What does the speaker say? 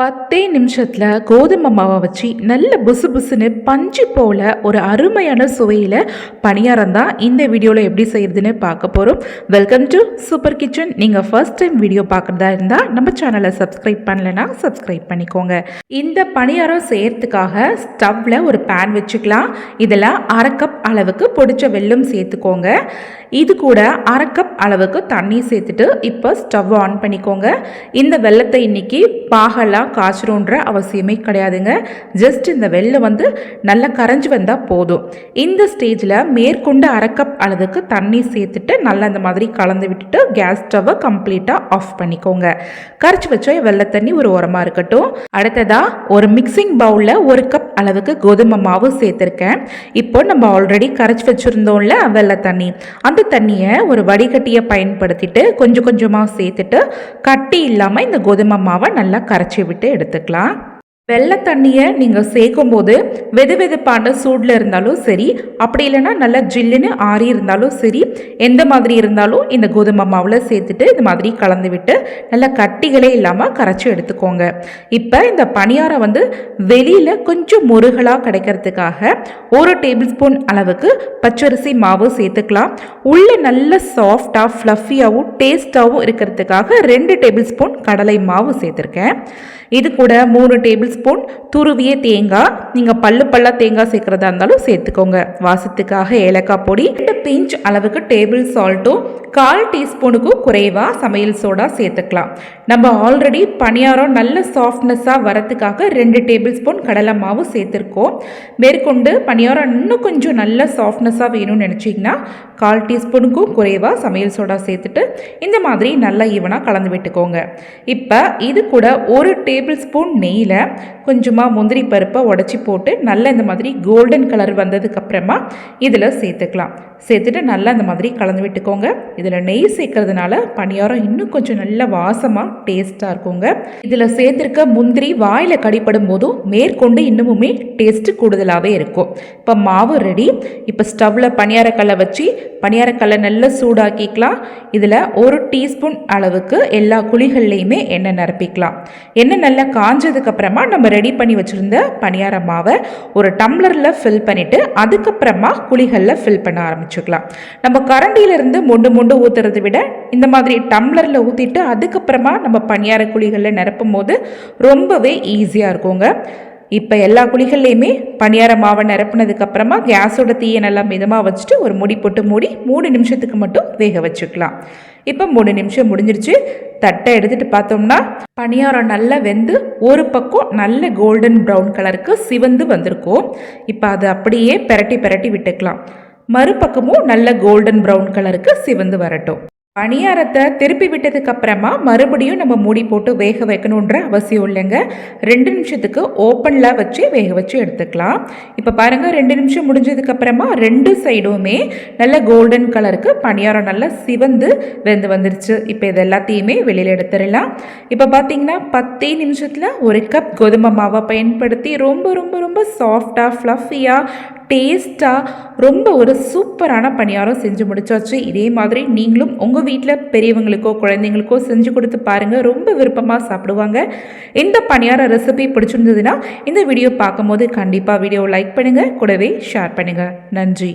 பத்தே நிமிஷத்தில் கோதுமை மாவை வச்சு நல்ல புசு புசுன்னு பஞ்சு போல் ஒரு அருமையான சுவையில் பணியாரம் தான் இந்த வீடியோவில் எப்படி செய்யுதுன்னு பார்க்க போகிறோம் வெல்கம் டு சூப்பர் கிச்சன் நீங்கள் ஃபர்ஸ்ட் டைம் வீடியோ பார்க்குறதா இருந்தால் நம்ம சேனலை சப்ஸ்கிரைப் பண்ணலைன்னா சப்ஸ்கிரைப் பண்ணிக்கோங்க. இந்த பணியாரம் செய்யறதுக்காக ஸ்டவ்வில் ஒரு பேன் வச்சுக்கலாம். இதில் அரை கப் அளவுக்கு பொடிச்ச வெல்லம் சேர்த்துக்கோங்க. இது கூட அரை கப் அளவுக்கு தண்ணி சேர்த்துட்டு இப்போ ஸ்டவ் ஆன் பண்ணிக்கோங்க. இந்த வெள்ளத்தை இன்னைக்கு பாகெல்லாம் காய்ச்சணுன்ற அவசியமே கிடையாதுங்க. ஜஸ்ட் இந்த வெள்ளை வந்து நல்லா கரைஞ்சி வந்தால் போதும். இந்த ஸ்டேஜில் மேற்கொண்டு அரை கப் அளவுக்கு தண்ணி சேர்த்துட்டு நல்லா இந்த மாதிரி கலந்து விட்டுட்டு கேஸ் ஸ்டவ்வை கம்ப்ளீட்டாக ஆஃப் பண்ணிக்கோங்க. கரைச்சி வச்ச வெள்ளை தண்ணி ஒரு உரமாக இருக்கட்டும். அடுத்ததாக ஒரு மிக்சிங் பவுலில் ஒரு கப் அளவுக்கு கோதுமை மாவு சேர்த்துருக்கேன். இப்போ நம்ம ஆல்ரெடி கரைச்சி வச்சுருந்தோம்ல வெள்ளை தண்ணி. அந்த தண்ணியை ஒரு வடிகட்டியை பயன்படுத்திட்டு கொஞ்சம் கொஞ்சமாக சேர்த்துட்டு கட்டி இல்லாமல் இந்த கோதுமை மாவை நல்லா கரைச்சி விட்டு எடுத்துக்கலாம். வெள்ளை தண்ணியை நீங்கள் சேர்க்கும் போது வெது வெதுப்பான சூடில் இருந்தாலும் சரி அப்படி இல்லைன்னா நல்லா ஜில்லுன்னு ஆறி இருந்தாலும் சரி எந்த மாதிரி இருந்தாலும் இந்த கோதுமை மாவில் சேர்த்துட்டு இந்த மாதிரி கலந்து விட்டு நல்லா கட்டிகளே இல்லாமல் கரைச்சி எடுத்துக்கோங்க. இப்போ இந்த பணியாரம் வந்து வெளியில் கொஞ்சம் முருகலாக கிடைக்கிறதுக்காக ஒரு டேபிள் ஸ்பூன் அளவுக்கு பச்சரிசி மாவு சேர்த்துக்கலாம். உள்ளே நல்ல சாஃப்டாக ஃப்ளஃபியாகவும் டேஸ்ட்டாகவும் இருக்கிறதுக்காக ரெண்டு டேபிள் ஸ்பூன் கடலை மாவு சேர்த்துருக்கேன். இது கூட மூணு டேபிள் ஸ்பூன் துருவிய தேங்காய். நீங்கள் பல்லு பல்லா தேங்காய் சேர்க்குறதா இருந்தாலும் சேர்த்துக்கோங்க. வாசத்துக்காக ஏலக்காய் பொடி ரெண்டு பிஞ்ச் அளவுக்கு டேபிள் சால்ட்டும் கால் டீஸ்பூனுக்கும் குறைவாக சமையல் சோடா சேர்த்துக்கலாம். நம்ம ஆல்ரெடி பணியாரம் நல்ல சாஃப்ட்னஸாக வரத்துக்காக ரெண்டு டேபிள் ஸ்பூன் கடலை மாவு சேர்த்துருக்கோம். மேற்கொண்டு பணியாரம் இன்னும் கொஞ்சம் நல்ல சாஃப்ட்னஸாக வேணும்னு நினச்சிங்கன்னா கால் டீஸ்பூனுக்கும் குறைவாக சமையல் சோடா சேர்த்துட்டு இந்த மாதிரி நல்லா ஈவனாக கலந்து விட்டுக்கோங்க. இப்போ இது கூட ஒரு டேபிள் ஸ்பூன் நெய்யில் கொஞ்சமாக முந்திரி பருப்பை உடச்சி போட்டு நல்லா இந்த மாதிரி கோல்டன் கலர் வந்ததுக்கப்புறமா இதில் சேர்த்துக்கலாம். சேர்த்துட்டு நல்லா இந்த மாதிரி கலந்து விட்டுக்கோங்க. இதில் நெய் சேர்க்கறதுனால பணியாரம் இன்னும் கொஞ்சம் நல்ல வாசமாக டேஸ்ட்டாக இருக்குங்க. இதில் சேர்த்துருக்க முந்திரி வாயில் கடிப்படும் போதும் மேற்கொண்டு இன்னமுமே டேஸ்ட்டு கூடுதலாகவே இருக்கும். இப்போ மாவு ரெடி இப்போ ஸ்டவ்வில் பணியாரக்கல்லை வச்சு பணியாரக்கல்லை நல்லா சூடாக்கிக்கலாம். இதில் ஒரு டீஸ்பூன் அளவுக்கு எல்லா குழிகள்லையுமே எண்ணெய் நிரப்பிக்கலாம். எண்ணெய் நல்லா காஞ்சதுக்கப்புறமா நம்ம ரெடி பண்ணி வச்சுருந்த பணியார மாவை ஒரு டம்ளரில் ஃபில் பண்ணிவிட்டு அதுக்கப்புறமா குழிகளில் ஃபில் பண்ண ஆரம்பிச்சுக்கலாம். நம்ம கரண்டியிலிருந்து மொண்டு மொண்டு ஊற்றுறதை விட இந்த மாதிரி டம்ளரில் ஊற்றிட்டு அதுக்கப்புறமா நம்ம பணியார குழிகளில் நிரப்பும் போது ரொம்பவே ஈஸியாக இருக்குங்க. இப்போ எல்லா குழிகள்லையுமே பணியார மாவை நிரப்புனதுக்கு அப்புறமா கேஸோட தீயை நல்லா மிதமாக வச்சுட்டு ஒரு முடி போட்டு மூடி மூணு நிமிஷத்துக்கு மட்டும் வேக வச்சுக்கலாம். இப்போ மூணு நிமிஷம் முடிஞ்சிருச்சு. தட்டை எடுத்துகிட்டு பார்த்தோம்னா பணியாரம் நல்லா வெந்து ஒரு பக்கம் நல்ல கோல்டன் ப்ரௌன் கலருக்கு சிவந்து வந்திருக்கும். இப்போ அதை அப்படியே பெரட்டி பெரட்டி விட்டுக்கலாம். மறுபக்கமும் நல்ல கோல்டன் ப்ரௌன் கலருக்கு சிவந்து வரட்டும். பணியாரத்தை திருப்பி விட்டதுக்கு அப்புறமா மறுபடியும் நம்ம மூடி போட்டு வேக வைக்கணுன்ற அவசியம் இல்லைங்க. ரெண்டு நிமிஷத்துக்கு ஓப்பனில் வச்சு வேக வச்சு எடுத்துக்கலாம். இப்போ பாருங்கள் ரெண்டு நிமிஷம் முடிஞ்சதுக்கு அப்புறமா ரெண்டு சைடுமே நல்ல கோல்டன் கலருக்கு பணியாரம் நல்லா சிவந்து வெந்து வந்துருச்சு. இப்போ இது எல்லாத்தையுமே வெளியில் எடுத்துடலாம். இப்போ பார்த்தீங்கன்னா பத்தே நிமிஷத்தில் ஒரு கப் கோதுமை மாவை பயன்படுத்தி ரொம்ப ரொம்ப ரொம்ப சாஃப்டாக ஃப்ளஃபியாக டேஸ்ட்டாக ரொம்ப ஒரு சூப்பரான பணியாரம் செஞ்சு முடிச்சாச்சு. இதே மாதிரி நீங்களும் உங்கள் வீட்டில் பெரியவங்களுக்கோ குழந்தைங்களுக்கோ செஞ்சு கொடுத்து பாருங்கள் ரொம்ப விருப்பமாக சாப்பிடுவாங்க. இந்த பணியார ரெசிபி பிடிச்சிருந்ததுன்னா இந்த வீடியோ பார்க்கும்போது கண்டிப்பாக வீடியோ லைக் பண்ணுங்கள் கூடவே ஷேர் பண்ணுங்கள் நன்றி.